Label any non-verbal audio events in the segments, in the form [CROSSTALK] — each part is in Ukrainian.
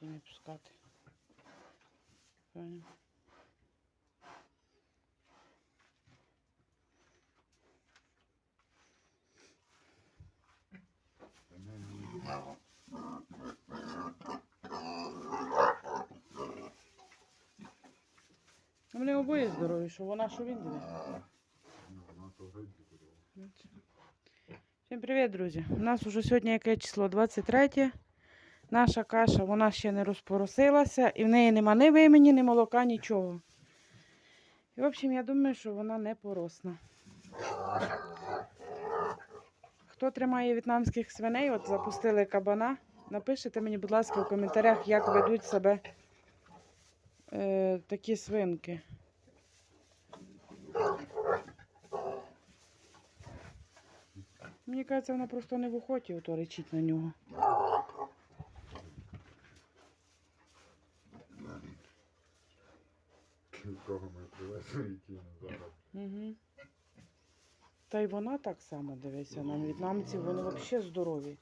І не пускати. Понял? Вони обоє здорові, що вона, що він диви. Всім привіт, друзі. У нас уже сьогодні яке число? 23. Наша каша, вона ще не розпоросилася, і в неї нема ні вимені, ні молока, нічого. І, в общем, я думаю, що вона не поросна. Хто тримає в'єтнамських свиней, от запустили кабана, напишіть мені, будь ласка, в коментарях, як ведуть себе е, такі свинки. Мені кажеться, вона просто не в охоті ото речить на нього. Кинули зараз. Угу. Та й вона так само дивися. На в'єтнамці вони взагалі здорові.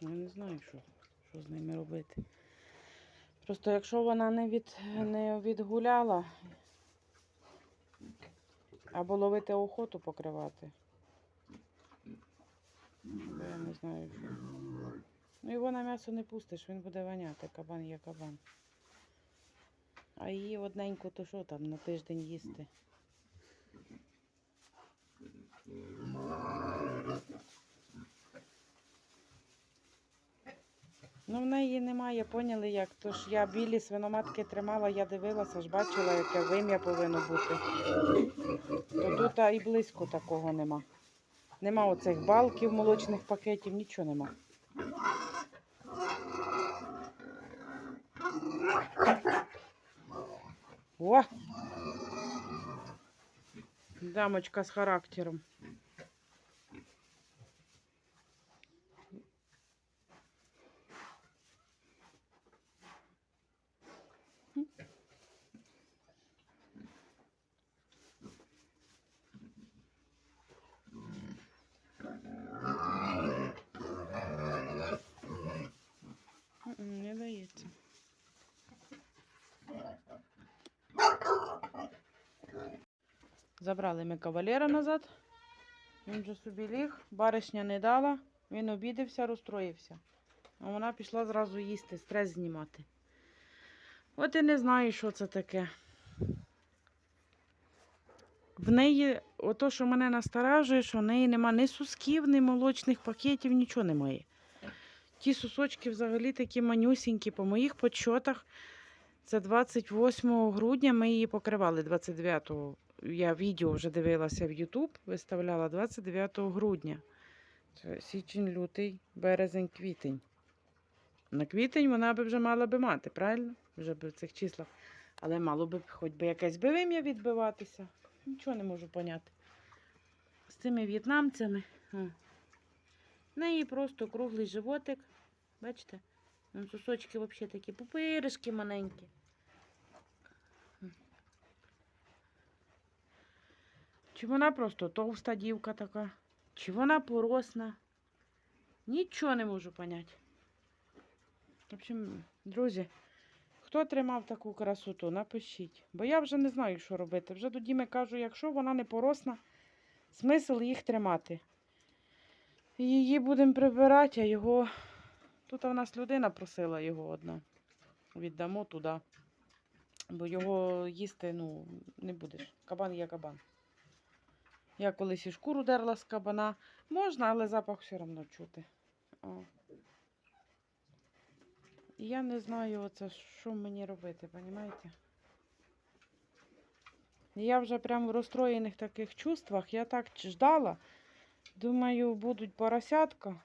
Я не знаю, що, що з ними робити. Просто якщо вона не, від, не відгуляла, або ловити охоту покривати. Не знаю. Ну його на м'ясо не пустиш, він буде воняти, кабан є кабан. А її одненько, то що там на тиждень їсти? Ну, в неї немає, поняли як. Тож я білі свиноматки тримала, я дивилася, ж бачила, яке вим'я повинно бути. То тут і близько такого нема. Нема оцих балків, молочних пакетів, нічого нема. О! Дамочка з характером. Забрали ми кавалера назад. Він вже собі ліг, баришня не дала, він обідався, розстроївся. А вона пішла зразу їсти, стрес знімати. От і не знаю, що це таке. В неї, ото, що мене насторажує, що в неї нема ні сусків, ні молочних пакетів, нічого немає. Ті сусочки взагалі такі манюсінькі. По моїх подсчетах, це 28 грудня ми її покривали 29-го. Я відео вже дивилася в YouTube, виставляла 29 грудня. Це січень, лютий, березень, квітень. На квітень вона би вже мала би мати, правильно? Вже б в цих числах. Але мало би хоч би якесь би вим'я відбиватися. Нічого не можу поняти. З цими в'єтнамцями. В неї просто круглий животик. Бачите? Вон Сосочки взагалі такі пупиришки маленькі. Чи вона просто товста дівка така, чи вона поросна. Нічого не можу поняти. В друзі, хто тримав таку красоту, напишіть. Бо я вже не знаю, що робити. Вже до Діми кажу, якщо вона не поросна, смисл їх тримати. Її будемо прибирати, а його. Тут у нас людина просила його одна. Віддамо туди. Бо його їсти ну, не будеш. Кабан є кабан. Я колись і шкуру дерла з кабана. Можна, але запах все одно чути. О. Я не знаю, оце, що мені робити, розумієте? Я вже прям в розстроєних таких чувствах. Я так ждала. Думаю, будуть поросятка.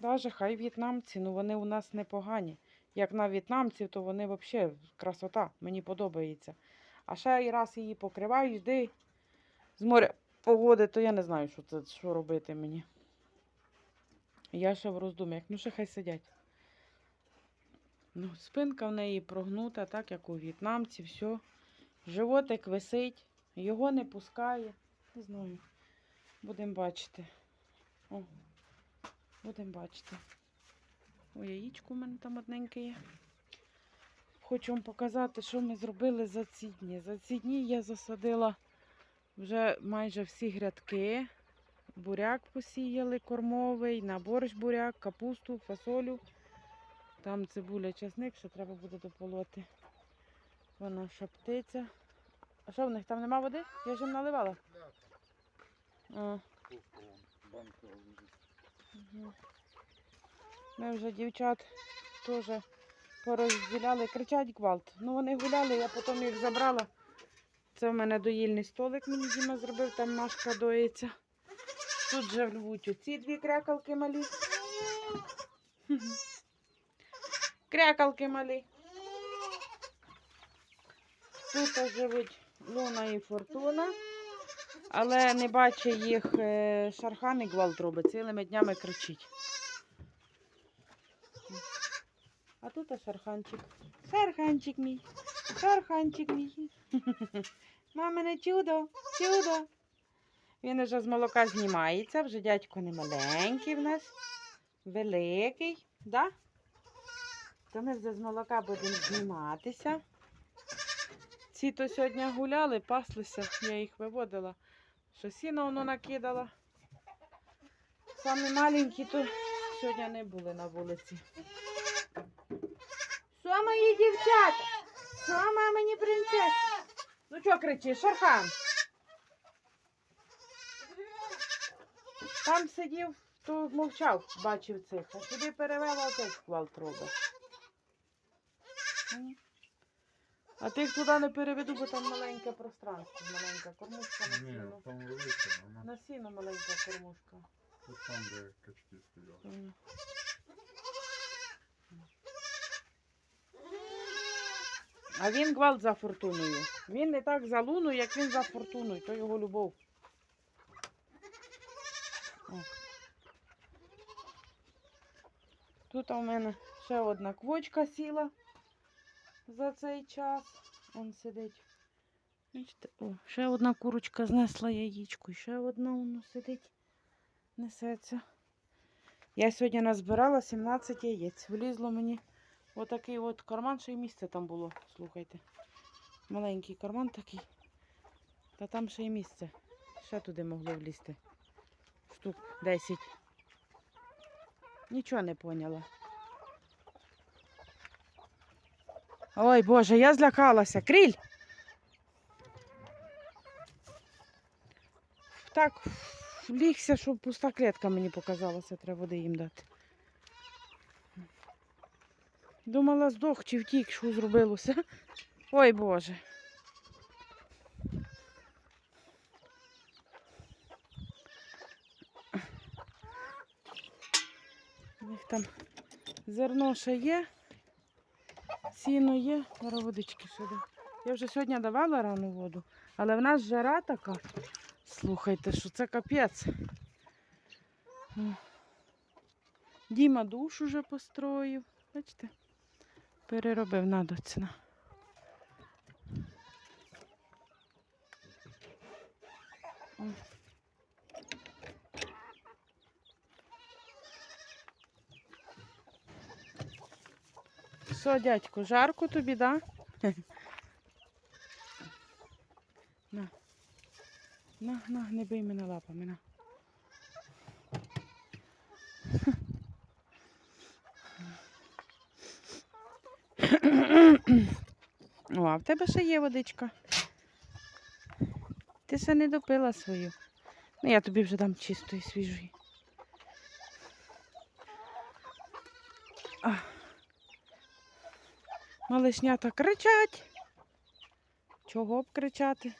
Даже хай в'єтнамці, ну вони у нас непогані. Як на в'єтнамців, то вони взагалі красота, мені подобається. А ще раз її покриваю, йди з моря погоди, то я не знаю, що це що робити мені. Я ще в роздум'ях, ну ще хай сидять. Ну, спинка в неї прогнута, так як у в'єтнамці, все. Животик висить. Його не пускає. Не знаю. Будемо бачити. О, будемо бачити. О, яєчко у мене там одненьке є. Хочу вам показати, що ми зробили за ці дні. За ці дні я засадила вже майже всі грядки. Буряк посіяли кормовий, на борщ буряк, капусту, фасолю. Там цибуля, часник, що треба буде дополоти. Вона шаптиця. А що в них там нема води? Я ж їм наливала. А. Ми вже дівчат теж порозділяли, кричать гвалт. Ну вони гуляли, я потім їх забрала. Це в мене доїльний столик мені Діма зробив, там Машка доїться. Тут живуть оці дві крякалки малі. [LAUGHS] Крякалки малі. Тут живуть Луна і Фортуна. Але не бачить їх е, шархан і гвалт робить, цілими днями кричить. А тут шарханчик. Шарханчик мій. Шарханчик мій. [LAUGHS] Мамине чудо, чудо. Він уже з молока знімається, вже дядько не маленький в нас. Великий, да? То ми вже з молока будемо зніматися. Ці то сьогодні гуляли, паслися, я їх виводила. Що сіно воно накидала. Самі маленькі то сьогодні не були на вулиці. Що мої дівчата? Що мамині принцеси? Ну чого кричиш, Шархан? Там сидів, то мовчав, бачив цих, а сюди перевела гвалт робить. М. А тих туди не переведу, бо там маленьке пространство, маленька кормушка на Ні, там велика, вона. На сіно маленька кормушка. Тут там, де качки стояли. А він гвалт за фортуною. Він не так за луну, як він за фортуною, то його любов. О. Тут у мене ще одна квочка сіла за цей час. Он сидить. О, ще одна курочка знесла яєчко, ще одна воно сидить, несеться. Я сьогодні назбирала 17 яєць. Влізло мені отакий от карман, ще й місце там було, слухайте. Маленький карман такий. Та там ще й місце. Ще туди могло влізти. Штук 10. Нічого не поняла. Ой, Боже, я злякалася. Кріль! Так влігся, щоб пуста клітка мені показалася, треба води їм дати. Думала, здох чи втік, що зробилося. [LAUGHS] Ой Боже. У них там зерно ще є, сіно є, зараз водички ще. Я вже сьогодні давала рано воду, але в нас жара така. Слухайте, що це капець. Діма душ уже построїв. Бачите? Переробив на доціна. Що, дядько, жарко тобі, да? [LAUGHS] На. На, на, не бий мене лапами, на. О, а в тебе ще є водичка. Ти ще не допила свою. Ну, я тобі вже дам чистої, свіжої. А. Малишнята кричать. Чого б кричати?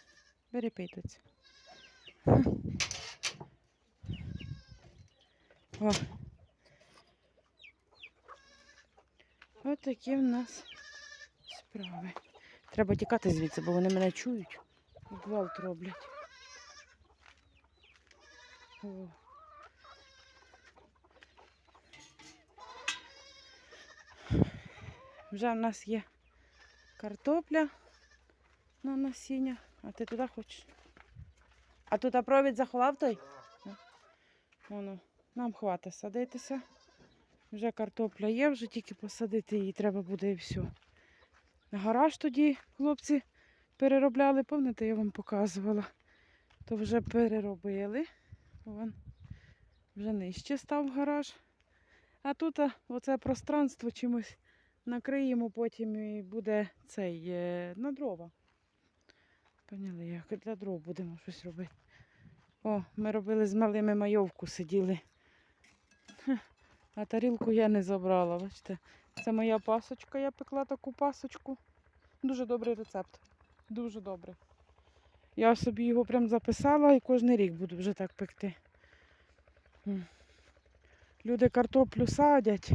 Бери питоць. О. Ось такі в нас справи. Треба тікати звідси, бо вони мене чують. Гвалт роблять. О. Вже в нас є картопля на насіння. А ти туди хочеш? А тут провід заховав той? Воно, нам хватить садитися. Вже картопля є, вже тільки посадити її треба буде і все. Гараж тоді хлопці переробляли, пам'ятаєте, я вам показувала. То вже переробили. Вон, вже нижче став гараж. А тут оце пространство чимось накриємо, потім і буде цей е, на дрова. Поняли, як для дров будемо щось робити. О, ми робили з малими майовку, сиділи. А тарілку я не забрала, бачите. Це моя пасочка, я пекла таку пасочку. Дуже добрий рецепт. Дуже добрий. Я собі його прям записала і кожен рік буду вже так пекти. Люди картоплю садять,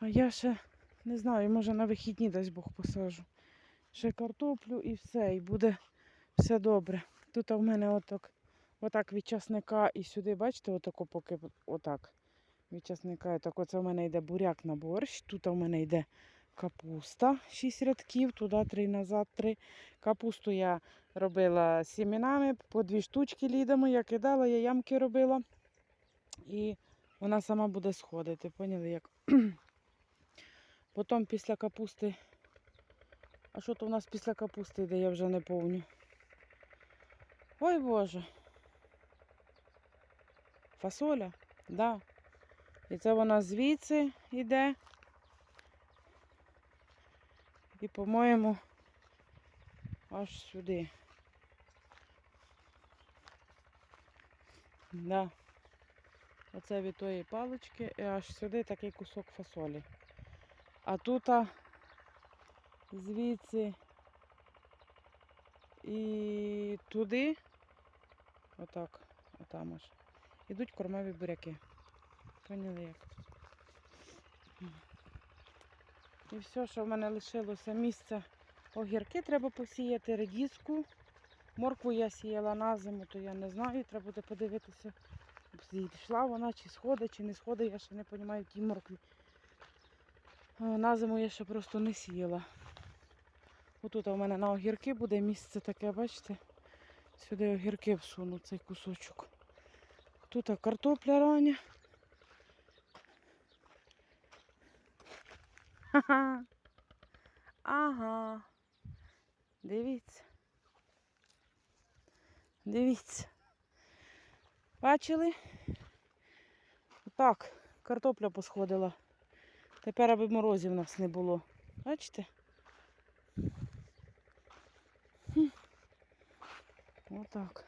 а я ще не знаю, може на вихідні дасть Бог посажу. Ще картоплю і все, і буде все добре. Тут в мене отак, отак від часника і сюди, бачите, отако поки отак. Від часника, так оце в мене йде буряк на борщ. Тут в мене йде капуста, 6 рядків, туди 3, назад 3. Капусту я робила сімінами, по дві штучки лідами, я кидала, я ямки робила. І вона сама буде сходити. Поняли як? [CLEARS THROAT] Потім після капусти. А що то у нас після капусти йде, я вже не помню. Ой Боже. Фасоля? Да. І це вона звідси йде. І, по-моєму, аж сюди. Да. Оце від тої палички і аж сюди такий кусок фасолі. А тут звідси і туди, отак, отам аж, ідуть кормові буряки. Поняли як? І все, що в мене лишилося місце. Огірки треба посіяти, редіску. Моркву я сіяла на зиму, то я не знаю, треба буде подивитися. Зійшла вона, чи сходить, чи не сходить, я ще не розумію тій моркві. Е, На зиму я ще просто не сіяла. Отут у мене на огірки буде місце таке, бачите? Сюди огірки всуну цей кусочок. Тут картопля рання. Ха-ха. [LAUGHS] Ага. Дивіться. Дивіться. Бачили? Так, картопля посходила. Тепер аби морозів у нас не було. Бачите? Хм. Отак.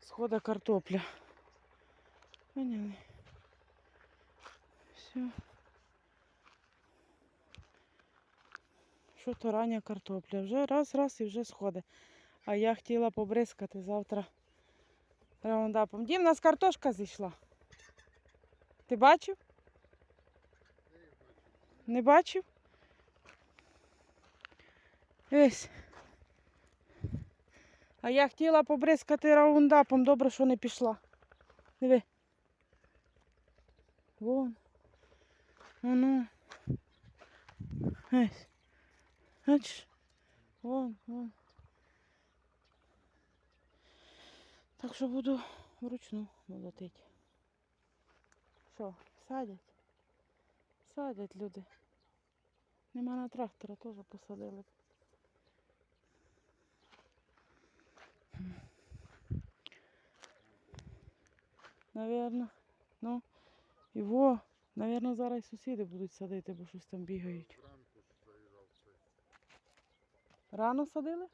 Схода картопля. Поняли? Все. Що рання картопля. Вже раз, раз і вже сходить. А я хотіла побризкати завтра раундапом. Дім, у нас картошка зійшла. Ти бачив? Не бачив? Ось. А я хотіла побризкати раундапом, добре, що не пішла. Диви. Вон. Воно. Ось. Бачиш? Вон, вон. Так що буду вручну молотити. Що, садять? Садять люди. Нема на трактора, теж посадили. б. Навірно. Ну, його, навірно, зараз сусіди будуть садити, бо щось там бігають. Рано садили?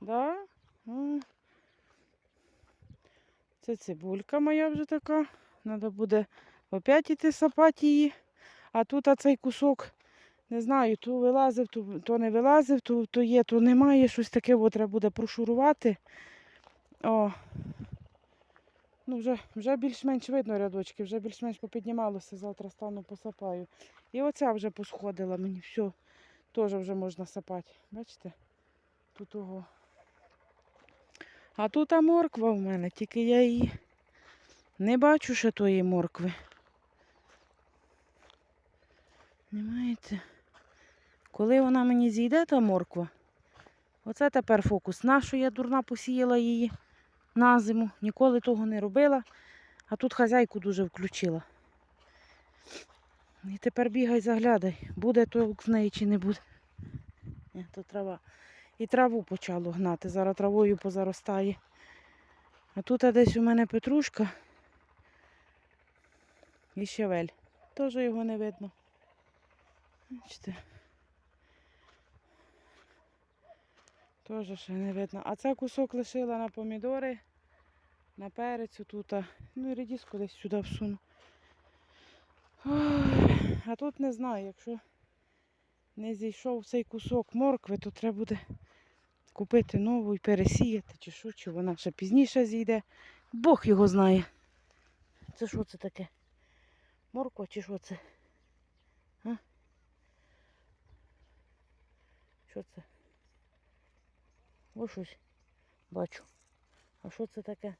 Да? Це цибулька моя вже така. Треба буде опять іти сапати її. А тут цей кусок, не знаю, то вилазив, то, то не вилазив, то, то є, то немає. Щось таке от треба буде прошурувати. О. Ну, вже, вже більш-менш видно рядочки, вже більш-менш попіднімалося, завтра стану посапаю. І оця вже посходила мені, все. Теж вже можна сапати. Бачите? Тут ого. А тут а морква в мене, тільки я її не бачу ще тої моркви. Понимаєте? Коли вона мені зійде, та морква, Оце тепер фокус. Нащо я дурна посіяла її на зиму. Ніколи того не робила. А тут хазяйку дуже включила. І тепер бігай, заглядай, буде толк з неї чи не буде. Ні, то трава. І траву почало гнати. Зараз травою позаростає. А тут десь у мене петрушка і щавель. Теж його не видно. Бачите. Теж ще не видно. А це кусок лишила на помідори, на перець тут. Ну і редиску десь сюди всуну. Ой, а тут не знаю, якщо не зійшов цей кусок моркви, то треба буде купити нову і пересіяти, чи що, чи вона ще пізніше зійде. Бог його знає. Це що це таке? Морква чи що це? А? Що це? Ось щось бачу. А що це таке?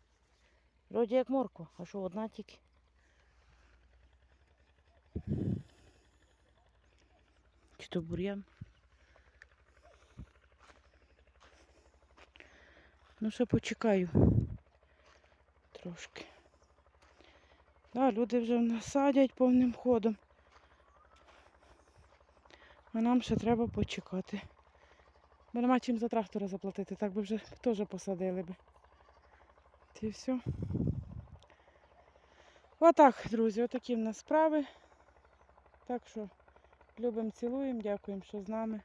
Вроді як морква, а що одна тільки? Чи то бур'ян? Ну, ще почекаю трошки. Да, люди вже в нас садять повним ходом. А нам ще треба почекати. Бо нема чим за трактора заплатити, так би вже теж посадили би. Ти все. Отак, друзі, отакі в нас справи. Так що любимо, цілуємо, дякуємо, що з нами.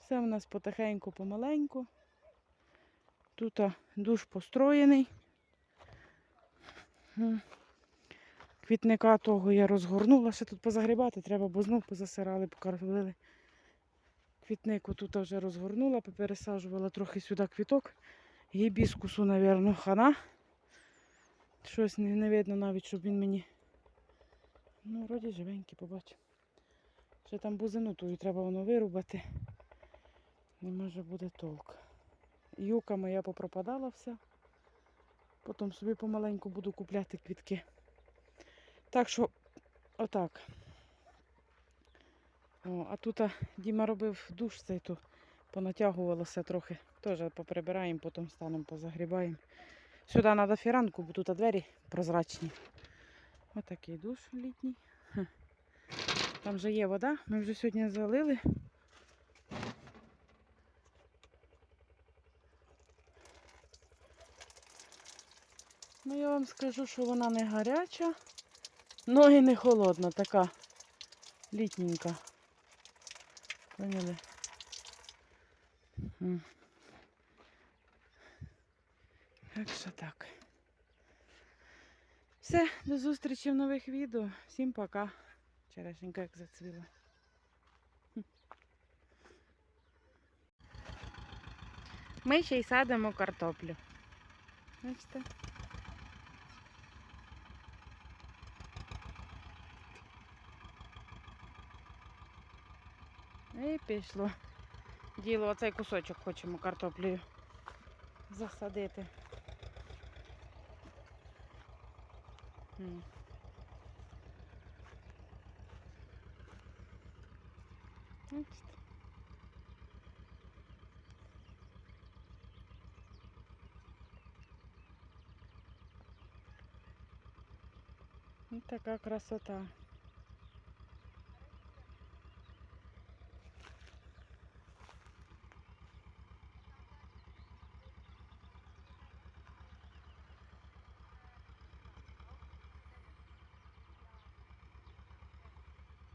Все в нас потихеньку, помаленьку. Тут душ построєний. Квітника того я розгорнула, ще тут позагрібати треба, бо знов позасирали, покормили. Квітнику тут вже розгорнула, попересаджувала трохи сюди квіток. Гібіскусу, напевно, хана. Щось не, видно навіть, щоб він мені. Ну, вроді живенький, побачу. Ще там бузину тую треба воно вирубати. Не може буде толк. Юка моя попропадала вся. Потім собі помаленьку буду купляти квітки. Так що, отак. О, а тут Діма робив душ цей, то понатягувалося трохи. Теж поприбираємо, потім станемо позагрібаємо. Сюди треба фіранку, бо тут двері прозрачні. Отакий душ літній. Там вже є вода, ми вже сьогодні залили. Ну, я вам скажу, що вона не гаряча, но і не холодна, така літненька. Поняли? Так що так. Все, до зустрічі в нових відео. Всім пока. Черешенька як зацвіла. Ми ще й садимо картоплю. Бачите? І пішло. Діло оцей кусочок хочемо картоплею засадити. Бачите? Ось така красота.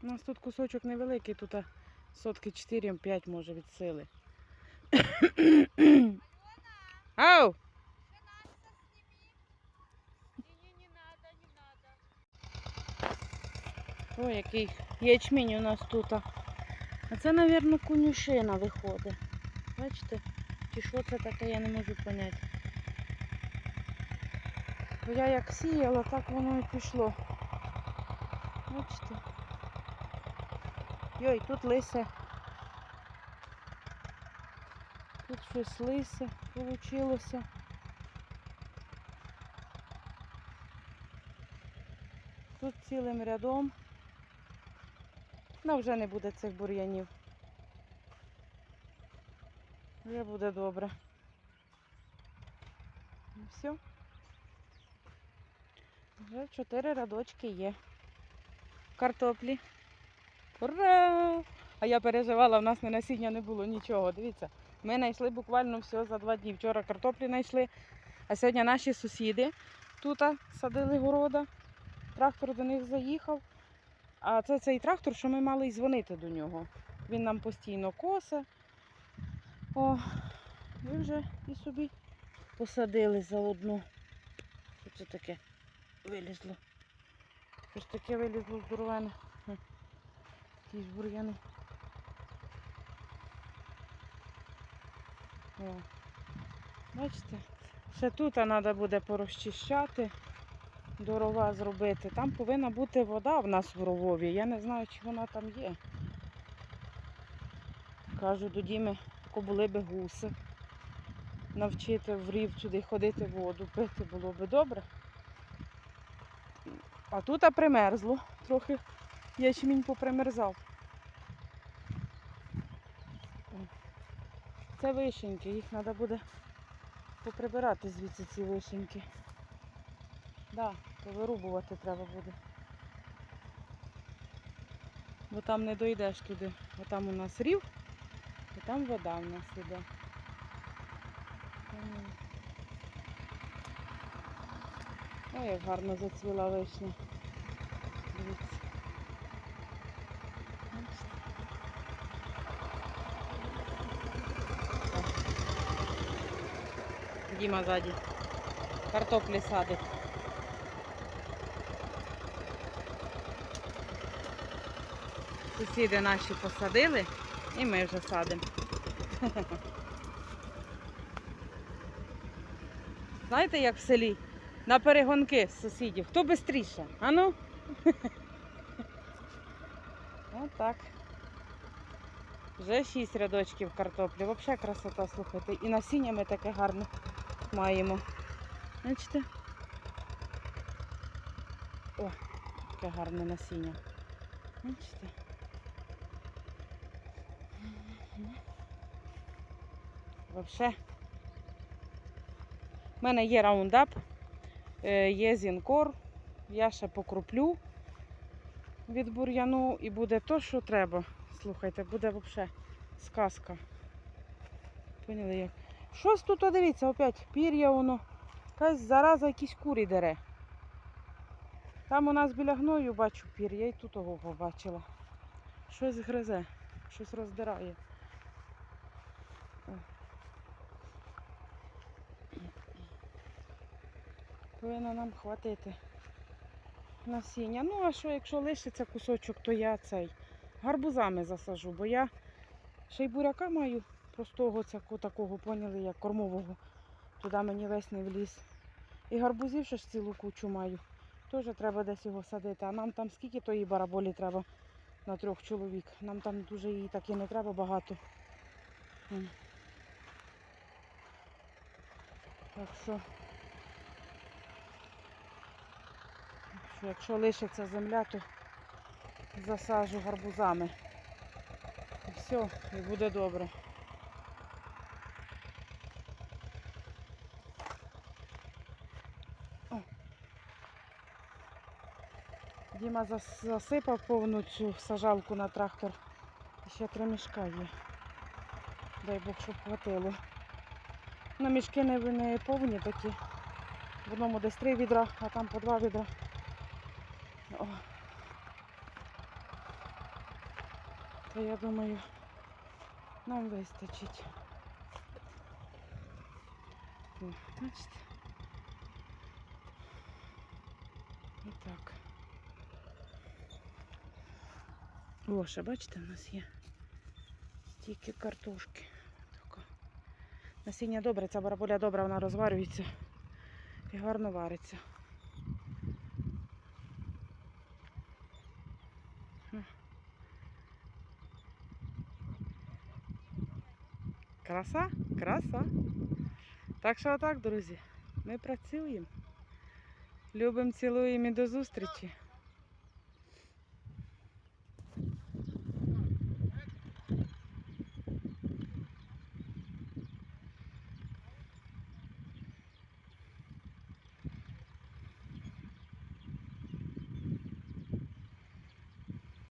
У нас тут кусочок невеликий, тут сотки 4-5 може від сили. Ау! Ой, який ячмінь у нас тут. А А це, мабуть, конюшина виходить. Бачите? Чи що це таке, я не можу поняти. Бо я як сіяла, так воно і пішло. Бачите? Йой, тут лисе. Тут щось лисе получилося. Тут цілим рядом. Ну, вже не буде цих бур'янів. Вже буде добре. Ну все. Вже чотири рядочки є. Картоплі. Ура! А я переживала, в нас не насіння не було нічого. Дивіться, ми знайшли буквально все за два дні. Вчора картоплі знайшли, а сьогодні наші сусіди тут садили города. Трактор до них заїхав. А це цей трактор, що ми мали й дзвонити до нього. Він нам постійно косе. О, і вже і собі посадили заодно. Що це таке вилізло? Щось таке вилізло здоровене. Хм. Якісь бур'яни. О. Бачите? Ще тут треба буде порозчищати, дорога зробити. Там повинна бути вода в нас в ровові. Я не знаю, чи вона там є. Кажу, до Діми, були би гуси. Навчити в рів сюди ходити воду пити було би добре. А тут примерзло. Трохи ячмінь попримерзав. Це вишеньки, їх треба буде поприбирати звідси ці вишеньки. Да, повирубувати треба буде. Бо там не дойдеш туди. Бо там у нас рів, і там вода в нас іде. Ой, як гарно зацвіла вишня. Дивіться. Бачите? О. Діма ззаді. Картоплі садить. Сусіди наші посадили і ми вже садимо. [LAUGHS] Знаєте, як в селі? На перегонки з сусідів. Хто швидше? А ну? [LAUGHS] Отак. Вже шість рядочків картоплі. Взагалі красота, слухайте. І насіння ми таке гарне маємо. Бачите? О, яке гарне насіння. Бачите? Взагалі. У мене є раундап, е, є зінкор. Я ще покруплю від бур'яну і буде то, що треба. Слухайте, буде взагалі сказка. Поняли як? Щось тут, дивіться, опять пір'я воно. Якась зараза якісь курі дере. Там у нас біля гною бачу пір'я і тут того побачила. Щось гризе, щось роздирає. Повинно нам хватити насіння. Ну, а що, якщо лишиться кусочок, то я цей гарбузами засажу, бо я ще й буряка маю простого цяку, такого, поняли, як кормового. Туди мені весь не вліз. І гарбузів ще ж цілу кучу маю. Теж треба десь його садити. А нам там скільки тої бараболі треба на трьох чоловік. Нам там дуже її так і не треба багато. Так що, що якщо лишиться земля, то засаджу гарбузами. І все, і буде добре. Діма засипав повну цю сажалку на трактор. Ще три мішка є. Дай Бог, щоб хватило. На мішки не, не повні такі. В одному десь три відра, а там по два відра. О. То я думаю, нам вистачить. Бачите? Отак. Ще бачите, у нас є стільки картошки. Насіння добре, ця бараболя добра, вона розварюється і гарно вариться. Краса, краса. Так що отак, друзі, ми працюємо. Любимо, цілуємо і до зустрічі.